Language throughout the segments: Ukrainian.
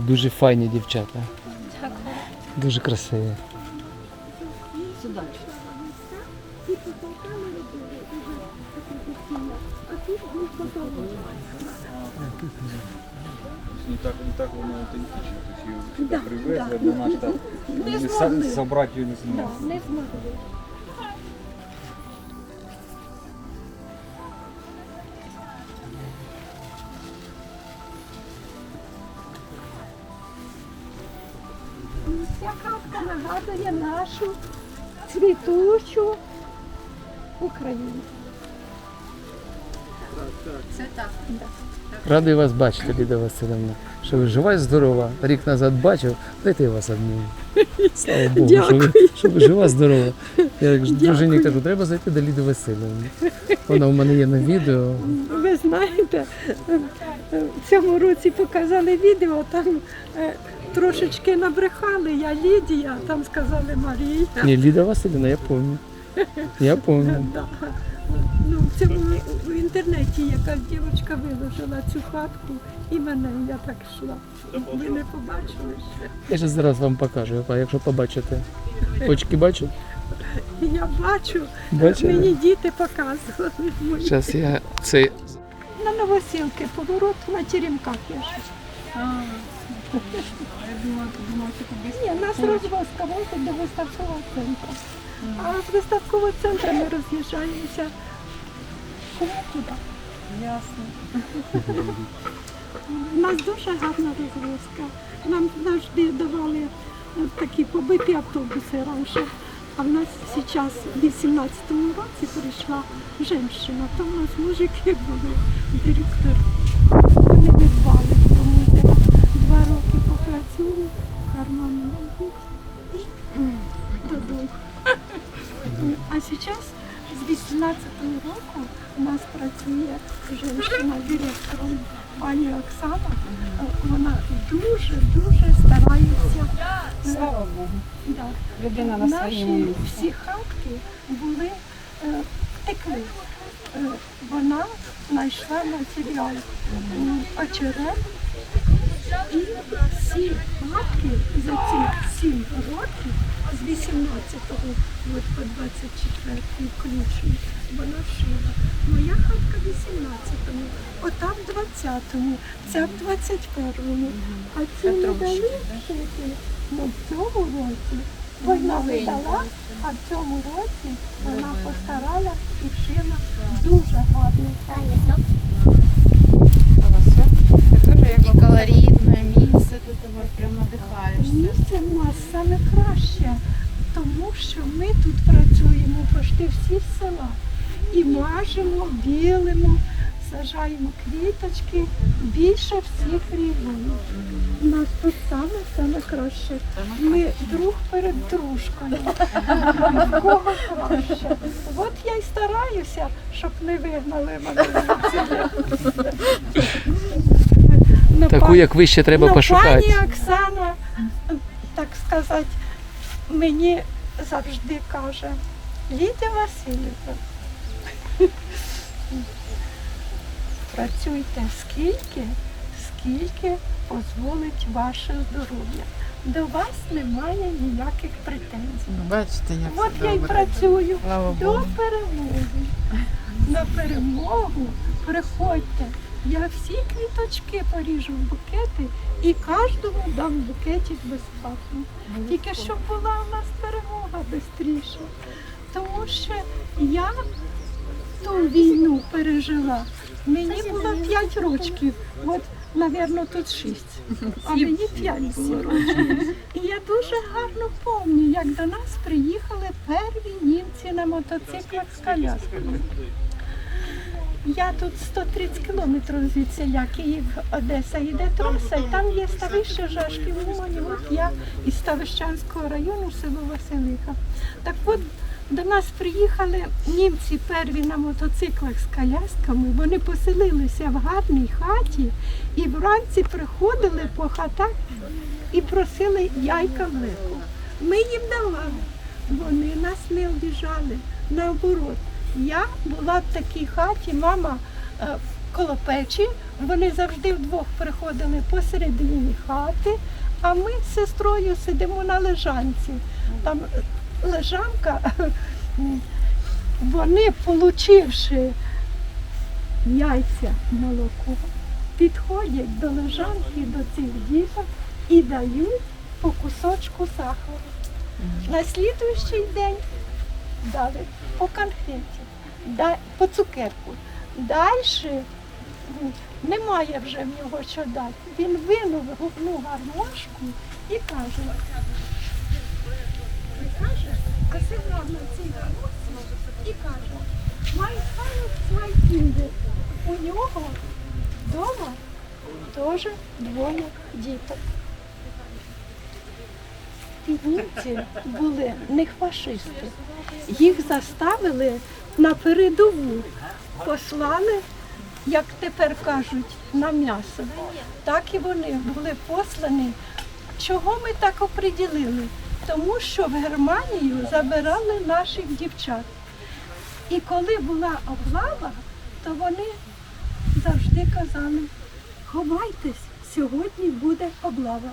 Дуже файні дівчата, Дякую. дуже красиві. Не так, не так воно аутентично. Тобто її Да, привезли, да. вона ж так собрати її не Да, змогли. Нагадує нашу цвітучу Україну. Це так. Радий вас бачити, Ліда Васильівна. Що ви жива і здорова. Рік назад бачив, дайте я вас обніму. Слава Богу, що ви, що ви жива, здорова. Я як дружині кажу, треба зайти до Ліди Васильівни. Вона у мене є на відео. Ви знаєте, в цьому році показали відео, там е, трошечки набрехали, я Лідія, там сказали Марія. Ні, Ліда Васильівна, я пам'ятаю. Я пам'ятаю. Да. Ну, в цьому в інтернеті якась дівчинка виложила цю хатку і мене, і я так йшла. Ви не побачили ще. Я ще зараз вам покажу, а якщо побачите. Очки бачите? І Я бачу, Бачите? мені діти показували. мої. Зараз я цей На новосілки поворот на Теремках є ще. Ні, нас розвозка возить до виставкового центру. А з виставкового центру ми роз'їжджаємося. Кому куди? Ясно. У нас дуже гарна розвозка. Нам завжди давали е, такі побиті автобуси раніше. А в нас зараз в 18-му році прийшла жінка. Там у нас мужики були, директор. 2014 року у нас працює жінка директором пані Оксана. Вона дуже-дуже старається. Слава Богу. Да. Людина на Наші всі хатки були е, втекли. Е, вона знайшла матеріал е, очерет і всі хатки за ці сім років з 18-го от по 24 включно вона шила. Моя хатка в 18-му, ота в 20-му, ця в 21-му. А ці не дали шити. Ну, в цьому році. Вона видала, а в цьому році вона постарала і шила дуже гарно. І колоритне місце, тут тебе прям надихаєшся. Місце в нас саме краще, тому що ми тут працюємо всі з села. І мажемо, білимо, сажаємо квіточки більше всіх регіонів. У нас тут саме саме краще. Ми друг перед дружкою. В кого краще. От я й стараюся, щоб не вигнали мене. Ну, таку, пан- як ви ще треба ну, пошукати. Пані Оксана, так сказати, мені завжди каже, Лідія Васильівна, працюйте скільки, скільки дозволить ваше здоров'я. До вас немає ніяких претензій. Бачите, як От я й працюю Слава до Богу. перемоги. На перемогу приходьте. Я всі квіточки поріжу в букети і кожному дам букетик безплатно. Тільки щоб була у нас перемога швидше. Тому що я ту війну пережила. Мені було 5 років. От, мабуть, тут 6. А мені 5 було років. І я дуже гарно пам'ятаю, як до нас приїхали перві німці на мотоциклах з колясками. Я тут 130 кілометрів звідси, Київ, Одеса, йде траса, і там є ставище Жашків, Умані, от я із Ставищанського району, село Василиха. Так от до нас приїхали німці перві на мотоциклах з колясками, вони поселилися в гарній хаті і вранці приходили по хатах і просили яйка млеко. Ми їм давали. Вони нас не обіжали. Наоборот, я була в такій хаті, мама е, в коло печі. Вони завжди вдвох приходили посередині хати, а ми з сестрою сидимо на лежанці. Там е, лежанка, вони, получивши яйця, молоко, підходять до лежанки, до цих діток і дають по кусочку сахару. На слідуючий день дали по конфеті, по цукерку. Далі немає вже в нього що дати. Він винув губну гармошку і каже, і каже, а сигнал на цій гармошці і каже, май хай. У нього вдома теж двоє діток. Німці були не фашисти. Їх заставили на передову, послали, як тепер кажуть, на м'ясо. Так і вони були послані. Чого ми так оприділили? Тому що в Германію забирали наших дівчат. І коли була облава, то вони завжди казали, ховайтесь, сьогодні буде облава.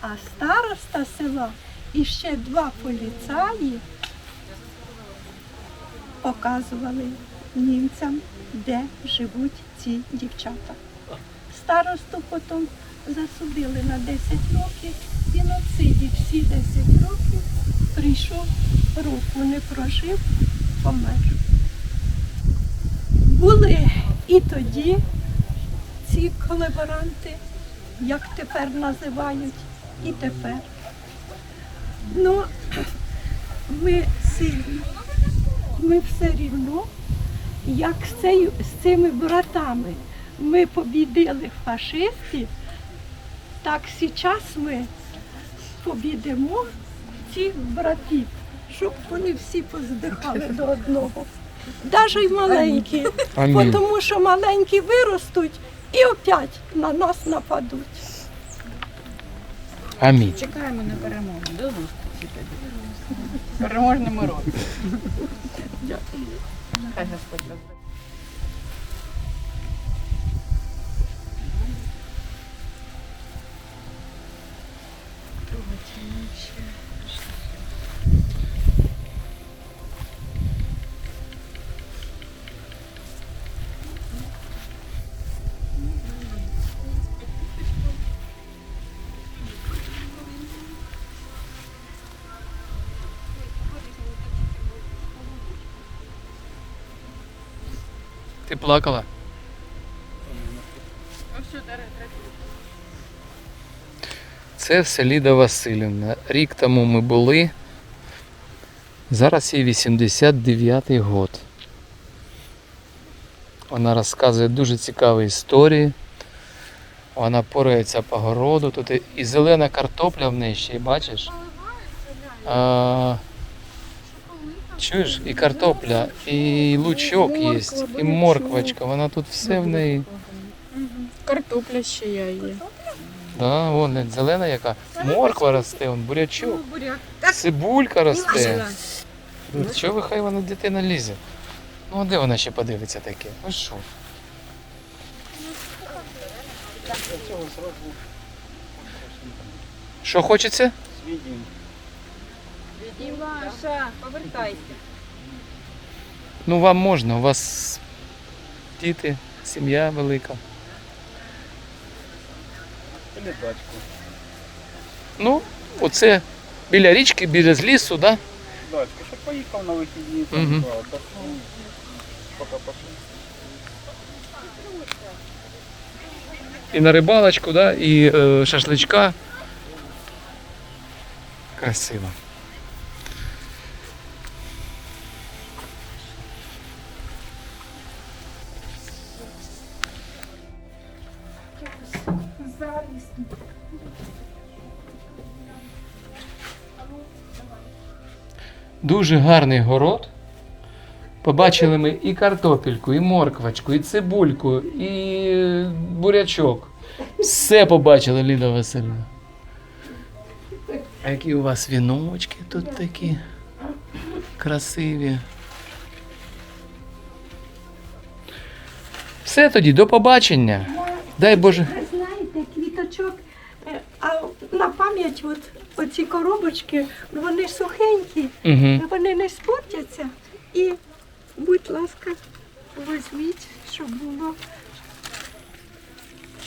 А староста села і ще два поліцаї показували німцям, де живуть ці дівчата. Старосту потім засудили на 10 років, він отсидів всі 10 років, прийшов, року не прожив, помер. Були і тоді ці колаборанти, як тепер називають, і тепер. Ну, ми сильні, ми все рівно, як з, цею, з цими братами ми побідили фашистів, так зараз ми побідемо цих братів, щоб вони всі поздихали до одного. Навіть маленькі, тому що маленькі виростуть і опять на нас нападуть. Амінь. Чекаємо на перемогу. До зустрічі тоді. Переможними Дякую. Хай Господь вас Ти плакала? Це все Ліда Васильівна. Рік тому ми були. Зараз їй 89-й год. Вона розказує дуже цікаві історії. Вона порається по городу. Тут і- зелена картопля в неї ще, бачиш? А, чуєш? І картопля, і лучок є, і морквочка. Вона тут все в неї. Картопля ще я є. Да, вон глянь, зелена яка. Морква росте, вон, бурячок, буряк. цибулька росте. Що ви хай вона дитина лізе? Ну а де вона ще подивиться таке? Ви що? Що хочеться? Свідім. Іваша, повертайся. Ну вам можна, у вас діти, сім'я велика. Или тачку. Ну, оце біля річки, біля з лісу, да? Дачка, щоб поїхав на вихідні, там, Мгм. да, так, ну, поки пошли. І на рибалочку, да? і е, шашличка. Красиво. Дуже гарний город. Побачили ми і картопельку, і морквочку, і цибульку, і бурячок. Все побачили, Ліда Васильівна. А які у вас віночки тут такі красиві. Все тоді, до побачення. Дай Боже. Знаєте, квіточок, е, а на пам'ять от, оці коробочки, вони сухенькі, Угу. вони не спортяться. І, будь ласка, візьміть, щоб було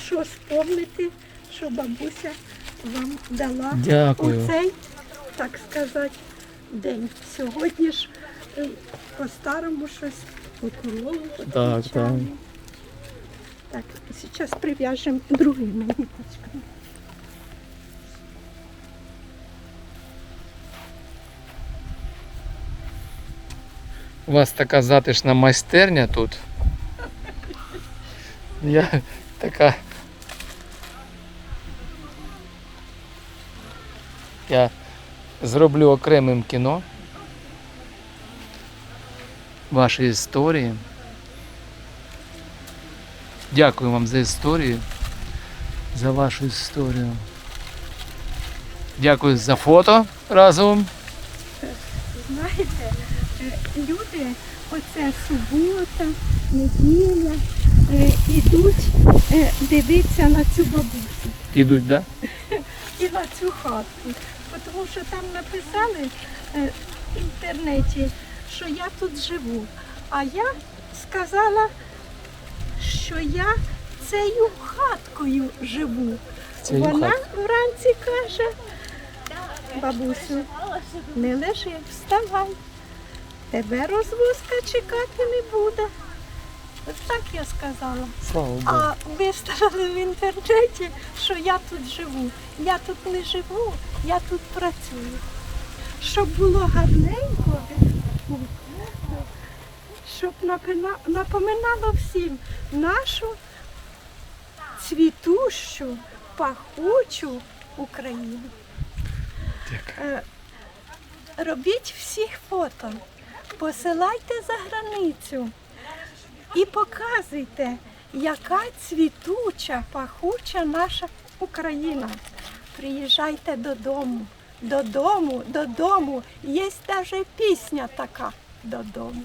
що спомнити, що бабуся вам дала Дякую. у цей, так сказати, день. Сьогодні ж е, по-старому щось покололо, Так, так. Так, зараз прив'яжемо другими ниточками. У вас така затишна майстерня тут. Я така. Я зроблю окремим кіно. Ваші історії. Дякую вам за історію. За вашу історію. Дякую за фото разом. Знаєте, люди, оце субота, неділя, е, ідуть е, дивитися на цю бабусю Ідуть, так? Да? і на цю хатку. Тому що там написали е, в інтернеті, що я тут живу. А я сказала, що я цією хаткою живу. Цією Вона хаткою. вранці каже, бабусю, не лежи, вставай. Тебе розвозка чекати не буде. Ось так я сказала. Слава Богу. А виставили в інтернеті, що я тут живу. Я тут не живу, я тут працюю. Щоб було гарненько, щоб напоминало всім нашу цвітущу, пахучу Україну. Е, Робіть всіх фото, посилайте за границю і показуйте, яка цвітуча, пахуча наша Україна. Приїжджайте додому, додому, додому. Є навіть пісня така додому.